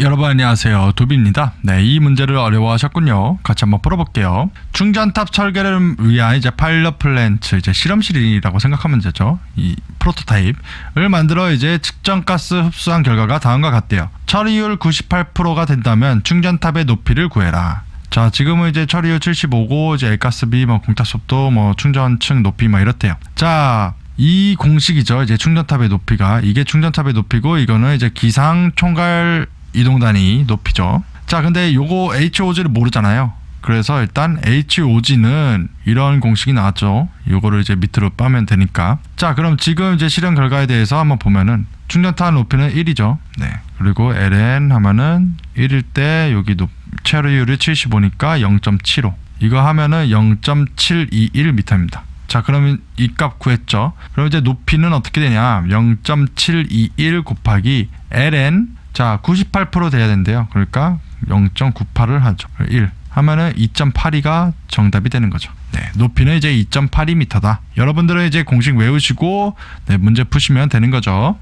여러분 안녕하세요. 도비입니다. 네 이 문제를 어려워하셨군요. 같이 한번 풀어볼게요. 충전탑 설계를 위한 이제 파일럿 플랜트 이제 실험실이라고 생각하면 되죠. 이 프로토타입을 만들어 이제 측정 가스 흡수한 결과가 다음과 같대요. 처리율 98%가 된다면 충전탑의 높이를 구해라. 자 지금은 이제 처리율 75고 이제 L가스비 뭐 공타 속도 뭐 충전층 높이 뭐 이렇대요. 자이 공식이죠. 이제 충전탑의 높이가. 이게 충전탑의 높이고 이거는 이제 기상 총괄 이동 단위 높이죠. 자, 근데 요거 HOG를 모르잖아요. 그래서 일단 HOG는 이런 공식이 나왔죠. 요거를 이제 밑으로 빠면 되니까. 자, 그럼 지금 이제 실험 결과에 대해서 한번 보면은 충전탑 높이는 1이죠. 네. 그리고 LN 하면은 1일 때 여기 높 체류율이 75니까 0.75. 이거 하면은 0.721m입니다. 자, 그러면 이 값 구했죠. 그럼 이제 높이는 어떻게 되냐? 0.721 곱하기 ln 자, 98% 돼야 된대요. 그러니까 0.98을 하죠. 1 하면은 2.82가 정답이 되는 거죠. 네, 높이는 이제 2.82m다. 여러분들은 이제 공식 외우시고 네, 문제 푸시면 되는 거죠.